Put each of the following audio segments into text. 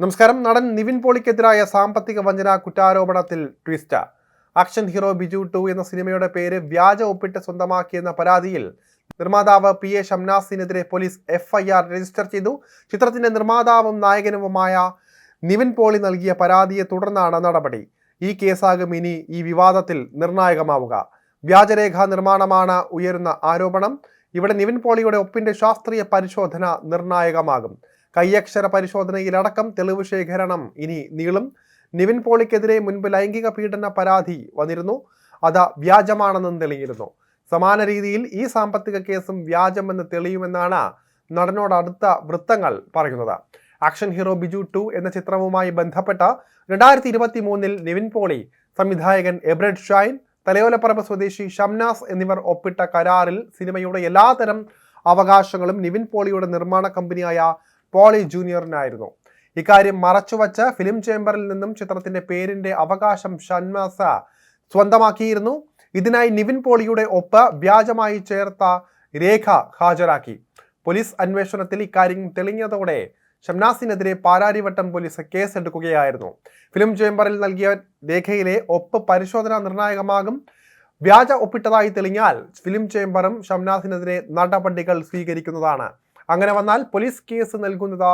നമസ്കാരം. നടൻ നിവിൻ പോളിക്കെതിരായ സാമ്പത്തിക വഞ്ചന കുറ്റാരോപണത്തിൽ twist. Action hero Biju two എന്ന സിനിമയുടെ പേര് വ്യാജ ഒപ്പിട്ട് സ്വന്തമാക്കിയെന്ന പരാതിയിൽ നിർമ്മാതാവ് P A ഷംനാസിനെതിരെ police F I R register ചെയ്തു. ചിത്രത്തിന്റെ നിർമ്മാതാവും നായകനുമായ നിവിൻ പോളി നൽകിയ പരാതിയെ തുടർന്നാണ് നടപടി. ഈ കേസാകും ഇനി ഈ വിവാദത്തിൽ നിർണായകമാവുക. വ്യാജരേഖാ നിർമ്മാണമാണ് ഉയരുന്ന ആരോപണം. ഇവിടെ നിവിൻ പോളിയുടെ ഒപ്പിന്റെ ശാസ്ത്രീയ പരിശോധന നിർണായകമാകും. കയ്യക്ഷര പരിശോധനയിലടക്കം തെളിവ് ശേഖരണം ഇനി നീളും. നിവിൻ പോളിക്കെതിരെ മുൻപ് ലൈംഗിക പീഡന പരാതി വന്നിരുന്നു. അത് വ്യാജമാണെന്നും തെളിയിരുന്നു സമാന രീതിയിൽ ഈ സാമ്പത്തിക കേസും വ്യാജമെന്ന് തെളിയുമെന്നാണ് നടനോട് അടുത്ത വൃത്തങ്ങൾ പറയുന്നത്. ആക്ഷൻ ഹീറോ ബിജു ടു എന്ന ചിത്രവുമായി ബന്ധപ്പെട്ട രണ്ടായിരത്തി ഇരുപത്തി മൂന്നിൽ നിവിൻ പോളി സംവിധായകൻ എബ്രഡ് ഷൈൻ തലയോലപ്പറമ്പ് സ്വദേശി ഷംനാസ് എന്നിവർ ഒപ്പിട്ട കരാറിൽ സിനിമയുടെ എല്ലാതരം അവകാശങ്ങളും നിവിൻ പോളിയുടെ നിർമ്മാണ കമ്പനിയായ പോളി ജൂനിയറിനായിരുന്നു. ഇക്കാര്യം മറച്ചുവച്ച് ഫിലിം ചേംബറിൽ നിന്നും ചിത്രത്തിന്റെ പേരിന്റെ അവകാശം ഷൺമാസ സ്വന്തമാക്കിയിരുന്നു. ഇതിനായി നിവിൻ പോളിയുടെ ഒപ്പ് വ്യാജമായി ചേർത്ത രേഖ ഹാജരാക്കി. പോലീസ് അന്വേഷണത്തിൽ ഇക്കാര്യം തെളിഞ്ഞതോടെ ഷംനാസിനെതിരെ പാലാരിവട്ടം പോലീസ് കേസെടുക്കുകയായിരുന്നു. ഫിലിം ചേംബറിൽ നൽകിയ രേഖയിലെ ഒപ്പ് പരിശോധന നിർണായകമാകും. വ്യാജ ഒപ്പിട്ടതായി തെളിഞ്ഞാൽ ഫിലിം ചേംബറും ഷംനാസിനെതിരെ നടപടികൾ സ്വീകരിക്കുന്നതാണ്. അങ്ങനെ വന്നാൽ പോലീസ് കേസ് നൽകുന്നത്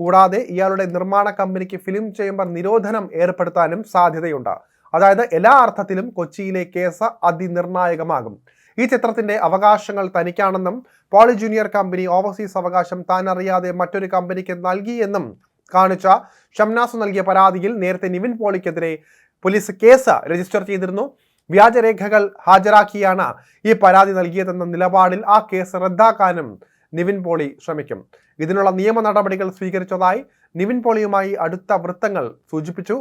കൂടാതെ ഇയാളുടെ നിർമ്മാണ കമ്പനിക്ക് ഫിലിം ചേംബർ നിരോധനം ഏർപ്പെടുത്താനും സാധ്യതയുണ്ട്. അതായത് എല്ലാ അർത്ഥത്തിലും കൊച്ചിയിലെ കേസ് അതിനിർണായകമാകും. ഈ ചിത്രത്തിന്റെ അവകാശങ്ങൾ തനിക്കാണെന്നും പോളി ജൂനിയർ കമ്പനി ഓവർസീസ് അവകാശം താൻ അറിയാതെ മറ്റൊരു കമ്പനിക്ക് നൽകിയെന്നും കാണിച്ച ഷംനാസ് നൽകിയ പരാതിയിൽ നേരത്തെ നിവിൻ പോളിക്കെതിരെ പോലീസ് കേസ് രജിസ്റ്റർ ചെയ്തിരുന്നു. വ്യാജരേഖകൾ ഹാജരാക്കിയാണ് ഈ പരാതി നൽകിയതെന്ന നിലപാടിൽ ആ കേസ് റദ്ദാക്കാനും നിവിൻ പോളി ശ്രമിക്കും. ഇതിനുള്ള നിയമ നടപടികൾ സ്വീകരിച്ചതായി നിവിൻ പോളിയുമായി അടുത്ത വൃത്തങ്ങൾ സൂചിപ്പിച്ചു.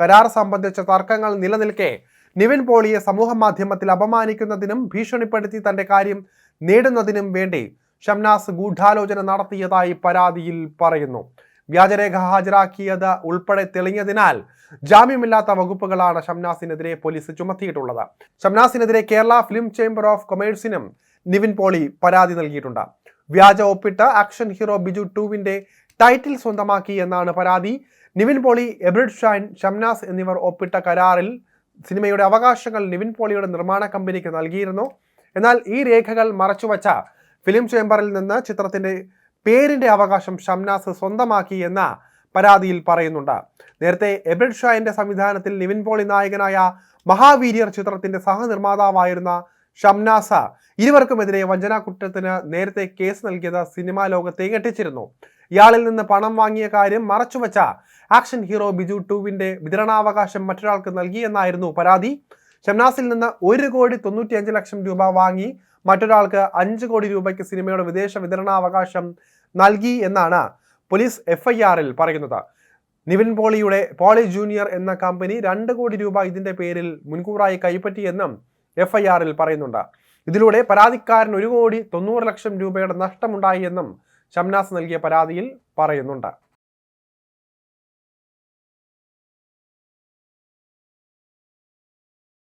കരാർ സംബന്ധിച്ച തർക്കങ്ങൾ നിലനിൽക്കെ നിവിൻ പോളിയെ സമൂഹ മാധ്യമത്തിൽ അപമാനിക്കുന്നതിനും ഭീഷണിപ്പെടുത്തി തന്റെ കാര്യം നേടുന്നതിനും വേണ്ടി ഷംനാസ് ഗൂഢാലോചന നടത്തിയതായി പരാതിയിൽ പറയുന്നു. വ്യാജരേഖ ഹാജരാക്കിയത് ഉൾപ്പെടെ തെളിഞ്ഞതിനാൽ ജാമ്യമില്ലാത്ത വകുപ്പുകളാണ് ഷംനാസിനെതിരെ പോലീസ് ചുമത്തിയിട്ടുള്ളത്. ഷംനാസിനെതിരെ കേരള ഫിലിം ചേംബർ ഓഫ് കൊമേഴ്സിനും നിവിൻ പോളി പരാതി നൽകിയിട്ടുണ്ട്. വ്യാജ ഒപ്പിട്ട് ആക്ഷൻ ഹീറോ ബിജു ടൂവിന്റെ ടൈറ്റിൽ സ്വന്തമാക്കി എന്നാണ് പരാതി. നിവിൻ പോളി എബ്രിഡ് ഷൈൻ ഷംനാസ് എന്നിവർ ഒപ്പിട്ട കരാറിൽ സിനിമയുടെ അവകാശങ്ങൾ നിവിൻ പോളിയുടെ നിർമ്മാണ കമ്പനിക്ക് നൽകിയിരുന്നു. എന്നാൽ ഈ രേഖകൾ മറച്ചുവച്ച ഫിലിം ചേംബറിൽ നിന്ന് ചിത്രത്തിന്റെ പേരിന്റെ അവകാശം ഷംനാസ് സ്വന്തമാക്കി എന്ന പരാതിയിൽ പറയുന്നുണ്ട്. നേരത്തെ എബ്രിഡ് ഷായന്റെ സംവിധാനത്തിൽ നിവിൻ പോളി നായകനായ മഹാവീര്യർ ചിത്രത്തിന്റെ സഹനിർമ്മാതാവായിരുന്ന ഷംനാസ. ഇരുവർക്കുമെതിരെ വഞ്ചനാ കുറ്റത്തിന് നേരത്തെ കേസ് നൽകിയത് സിനിമാ ലോകത്തെ ഞെട്ടിച്ചിരുന്നു. ഇയാളിൽ നിന്ന് പണം വാങ്ങിയ കാര്യം മറച്ചുവെച്ച ആക്ഷൻ ഹീറോ ബിജു ടൂവിന്റെ വിതരണാവകാശം മറ്റൊരാൾക്ക് നൽകിയെന്നായിരുന്നു പരാതി. ഷംനാസിൽ നിന്ന് ഒരു കോടി തൊണ്ണൂറ്റിയഞ്ച് ലക്ഷം രൂപ വാങ്ങി മറ്റൊരാൾക്ക് അഞ്ച് കോടി രൂപയ്ക്ക് സിനിമയുടെ വിദേശ വിതരണാവകാശം നൽകി എന്നാണ് പോലീസ് എഫ്ഐആറിൽ പറയുന്നത്. നിവിൻ പോളിയുടെ പോളി ജൂനിയർ എന്ന കമ്പനി രണ്ട് കോടി രൂപ ഇതിന്റെ പേരിൽ മുൻകൂറായി കൈപ്പറ്റിയെന്നും എഫ്ഐആറിൽ പറയുന്നുണ്ട്. ഇതിലൂടെ പരാതിക്കാരൻ ഒരു കോടി തൊണ്ണൂറ് ലക്ഷം രൂപയുടെ നഷ്ടമുണ്ടായി എന്നും ഷംനാസ് നൽകിയ പരാതിയിൽ പറയുന്നുണ്ട്.